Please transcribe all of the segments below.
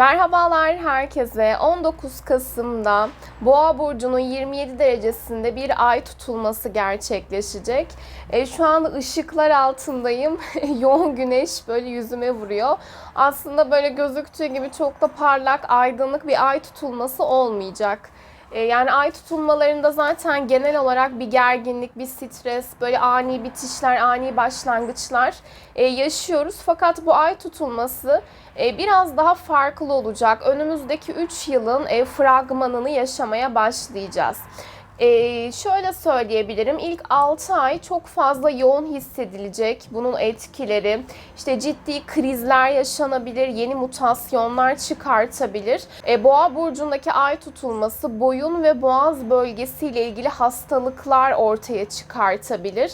Merhabalar herkese. 19 Kasım'da Boğa burcunun 27 derecesinde bir ay tutulması gerçekleşecek. E, şu anda ışıklar altındayım. Yoğun güneş böyle yüzüme vuruyor. Aslında böyle gözüktüğü gibi çok da parlak, aydınlık bir ay tutulması olmayacak. E, Yani ay tutulmalarında zaten genel olarak bir gerginlik, bir stres, böyle ani bitişler, ani başlangıçlar e, yaşıyoruz. Fakat bu ay tutulması e, biraz daha farklı olacak. Önümüzdeki 3 yılın fragmanını yaşamaya başlayacağız. Ee, şöyle söyleyebilirim. İlk 6 ay çok fazla yoğun hissedilecek. Bunun etkileri işte ciddi krizler yaşanabilir, yeni mutasyonlar çıkartabilir. Ee, Boğa burcundaki ay tutulması boyun ve boğaz bölgesiyle ilgili hastalıklar ortaya çıkartabilir.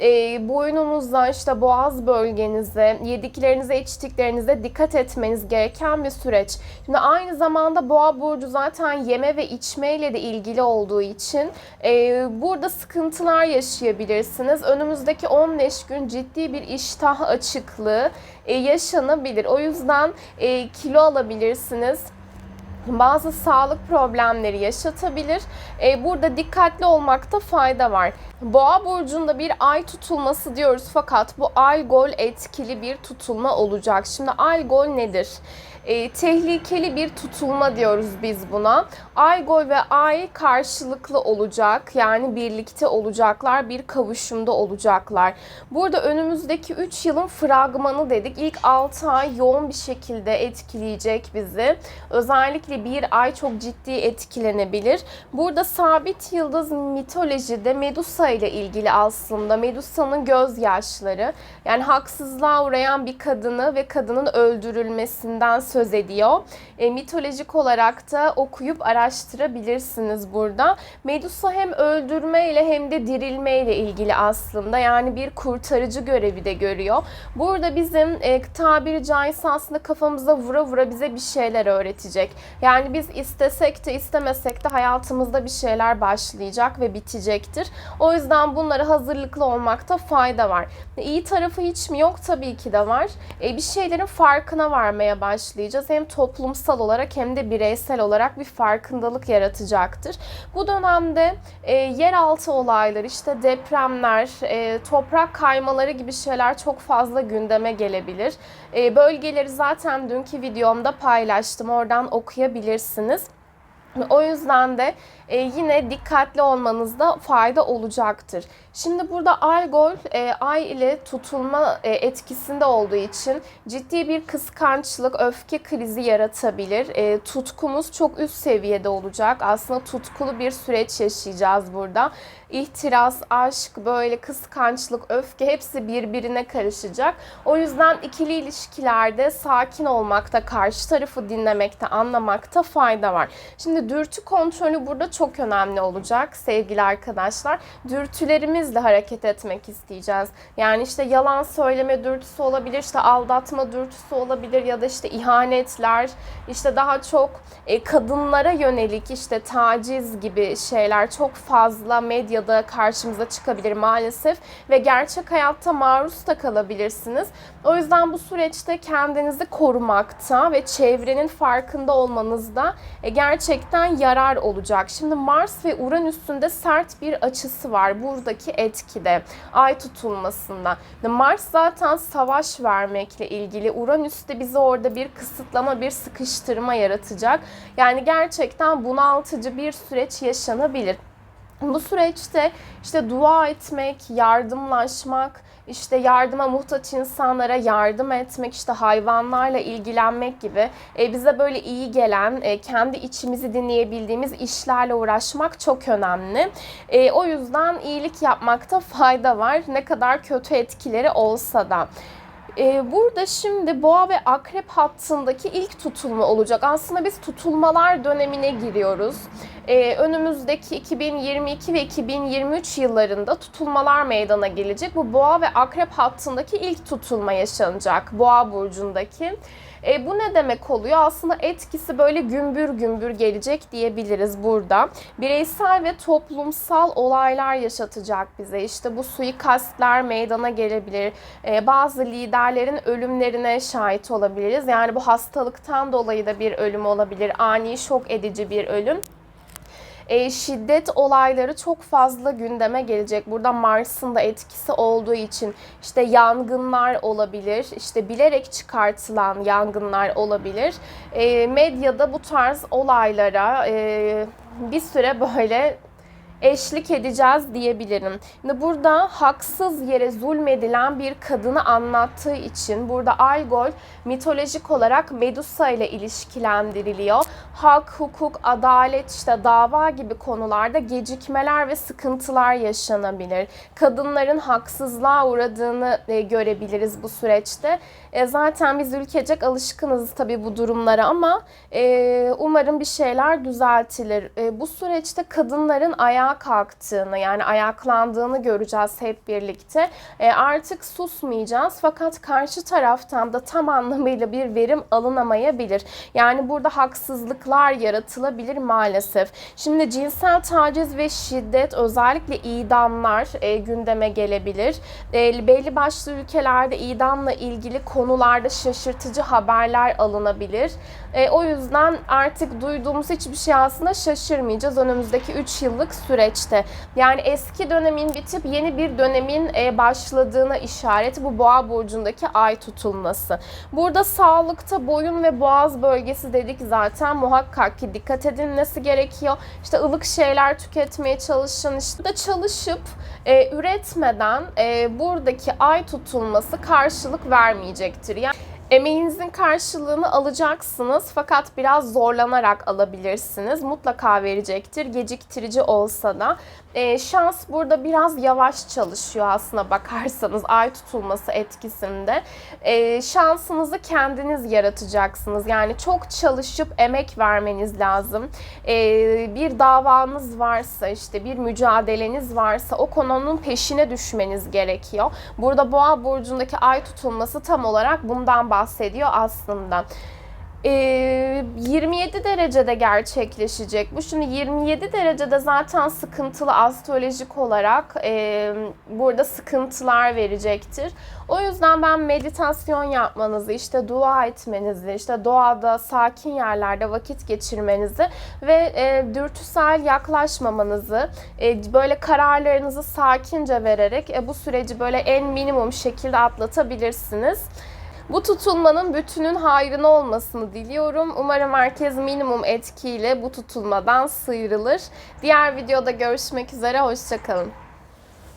Ee, boynunuzda işte boğaz bölgenize, yediklerinize, içtiklerinize dikkat etmeniz gereken bir süreç. Şimdi aynı zamanda Boğa burcu zaten yeme ve içmeyle de ilgili olduğu için e, burada sıkıntılar yaşayabilirsiniz. Önümüzdeki 15 gün ciddi bir iştah açıklığı e, yaşanabilir. O yüzden e, kilo alabilirsiniz bazı sağlık problemleri yaşatabilir. E, burada dikkatli olmakta fayda var. Boğa burcunda bir ay tutulması diyoruz fakat bu algol etkili bir tutulma olacak. Şimdi algol nedir? E, tehlikeli bir tutulma diyoruz biz buna. Algol ve ay karşılıklı olacak. Yani birlikte olacaklar, bir kavuşumda olacaklar. Burada önümüzdeki 3 yılın fragmanı dedik. İlk 6 ay yoğun bir şekilde etkileyecek bizi. Özellikle bir ay çok ciddi etkilenebilir. Burada sabit yıldız mitolojide Medusa ile ilgili aslında. Medusa'nın gözyaşları. Yani haksızlığa uğrayan bir kadını ve kadının öldürülmesinden söz ediyor. E, mitolojik olarak da okuyup araştırabilirsiniz burada. Medusa hem öldürme ile hem de dirilme ile ilgili aslında. Yani bir kurtarıcı görevi de görüyor. Burada bizim e, tabiri caizse aslında kafamıza vura vura bize bir şeyler öğretecek. Yani biz istesek de istemesek de hayatımızda bir şeyler başlayacak ve bitecektir. O yüzden bunlara hazırlıklı olmakta fayda var. İyi tarafı hiç mi yok? Tabii ki de var. E, bir şeylerin farkına varmaya başlayacağız. Hem toplumsal olarak hem de bireysel olarak bir farkındalık yaratacaktır. Bu dönemde e, yeraltı olayları, işte depremler, e, toprak kaymaları gibi şeyler çok fazla gündeme gelebilir. E, bölgeleri zaten dünkü videomda paylaştım. Oradan okuyabilirsiniz. O yüzden de e, yine dikkatli olmanızda fayda olacaktır. Şimdi burada algol e, ay ile tutulma e, etkisinde olduğu için ciddi bir kıskançlık, öfke krizi yaratabilir. E, tutkumuz çok üst seviyede olacak. Aslında tutkulu bir süreç yaşayacağız burada. İhtiras, aşk, böyle kıskançlık, öfke hepsi birbirine karışacak. O yüzden ikili ilişkilerde sakin olmakta, karşı tarafı dinlemekte, anlamakta fayda var. Şimdi dürtü kontrolü burada çok önemli olacak sevgili arkadaşlar. Dürtülerimizle hareket etmek isteyeceğiz. Yani işte yalan söyleme dürtüsü olabilir, işte aldatma dürtüsü olabilir ya da işte ihanetler, işte daha çok e, kadınlara yönelik işte taciz gibi şeyler çok fazla medyada karşımıza çıkabilir maalesef ve gerçek hayatta maruz da kalabilirsiniz. O yüzden bu süreçte kendinizi korumakta ve çevrenin farkında olmanızda e, gerçekten yarar olacak. Şimdi Mars ve Uranüs'ün de sert bir açısı var buradaki etkide. Ay tutulmasında. Mars zaten savaş vermekle ilgili. Uranüs de bize orada bir kısıtlama, bir sıkıştırma yaratacak. Yani gerçekten bunaltıcı bir süreç yaşanabilir. Bu süreçte işte dua etmek, yardımlaşmak, işte yardıma muhtaç insanlara yardım etmek, işte hayvanlarla ilgilenmek gibi e, bize böyle iyi gelen, e, kendi içimizi dinleyebildiğimiz işlerle uğraşmak çok önemli. E, o yüzden iyilik yapmakta fayda var. Ne kadar kötü etkileri olsa da. Ee, burada şimdi boğa ve akrep hattındaki ilk tutulma olacak. Aslında biz tutulmalar dönemine giriyoruz. Ee, önümüzdeki 2022 ve 2023 yıllarında tutulmalar meydana gelecek. Bu boğa ve akrep hattındaki ilk tutulma yaşanacak. Boğa burcundaki. E, bu ne demek oluyor? Aslında etkisi böyle gümbür gümbür gelecek diyebiliriz burada. Bireysel ve toplumsal olaylar yaşatacak bize. İşte bu suikastler meydana gelebilir. E, bazı liderlerin ölümlerine şahit olabiliriz. Yani bu hastalıktan dolayı da bir ölüm olabilir. Ani şok edici bir ölüm e, şiddet olayları çok fazla gündeme gelecek. Burada Mars'ın da etkisi olduğu için işte yangınlar olabilir, işte bilerek çıkartılan yangınlar olabilir. E, medyada bu tarz olaylara e, bir süre böyle eşlik edeceğiz diyebilirim. Şimdi burada haksız yere zulmedilen bir kadını anlattığı için burada Algol mitolojik olarak Medusa ile ilişkilendiriliyor. Hak, hukuk, adalet, işte dava gibi konularda gecikmeler ve sıkıntılar yaşanabilir. Kadınların haksızlığa uğradığını e, görebiliriz bu süreçte. E, zaten biz ülkecek alışkınız tabii bu durumlara ama e, umarım bir şeyler düzeltilir. Bu süreçte kadınların ayağa kalktığını yani ayaklandığını göreceğiz hep birlikte. E, artık susmayacağız fakat karşı taraftan da tam anlamıyla bir verim alınamayabilir. Yani burada haksızlıklar yaratılabilir maalesef. Şimdi cinsel taciz ve şiddet özellikle idamlar e, gündeme gelebilir. E, belli başlı ülkelerde idamla ilgili konularda şaşırtıcı haberler alınabilir. E, o yüzden artık duyduğumuz hiçbir şey aslında şaşırmayacağız önümüzdeki 3 yıllık süreçte. Yani eski dönemin bitip yeni bir dönemin e, başladığına işaret bu boğa burcundaki ay tutulması. Burada sağlıkta boyun ve boğaz bölgesi dedik zaten muhakkak ki dikkat edilmesi gerekiyor. İşte ılık şeyler tüketmeye çalışın. İşte da çalışıp e, üretmeden e, buradaki ay tutulması karşılık vermeyecektir. Yani Emeğinizin karşılığını alacaksınız fakat biraz zorlanarak alabilirsiniz. Mutlaka verecektir geciktirici olsa da. E, şans burada biraz yavaş çalışıyor aslına bakarsanız ay tutulması etkisinde. E, şansınızı kendiniz yaratacaksınız. Yani çok çalışıp emek vermeniz lazım. E, bir davanız varsa işte bir mücadeleniz varsa o konunun peşine düşmeniz gerekiyor. Burada boğa burcundaki ay tutulması tam olarak bundan bahsediyor aslında. 27 derecede gerçekleşecek. Bu şimdi 27 derecede zaten sıkıntılı astrolojik olarak e, burada sıkıntılar verecektir. O yüzden ben meditasyon yapmanızı, işte dua etmenizi, işte doğada, sakin yerlerde vakit geçirmenizi ve e, dürtüsel yaklaşmamanızı, e, böyle kararlarınızı sakince vererek e, bu süreci böyle en minimum şekilde atlatabilirsiniz. Bu tutulmanın bütünün hayrına olmasını diliyorum. Umarım herkes minimum etkiyle bu tutulmadan sıyrılır. Diğer videoda görüşmek üzere, hoşçakalın.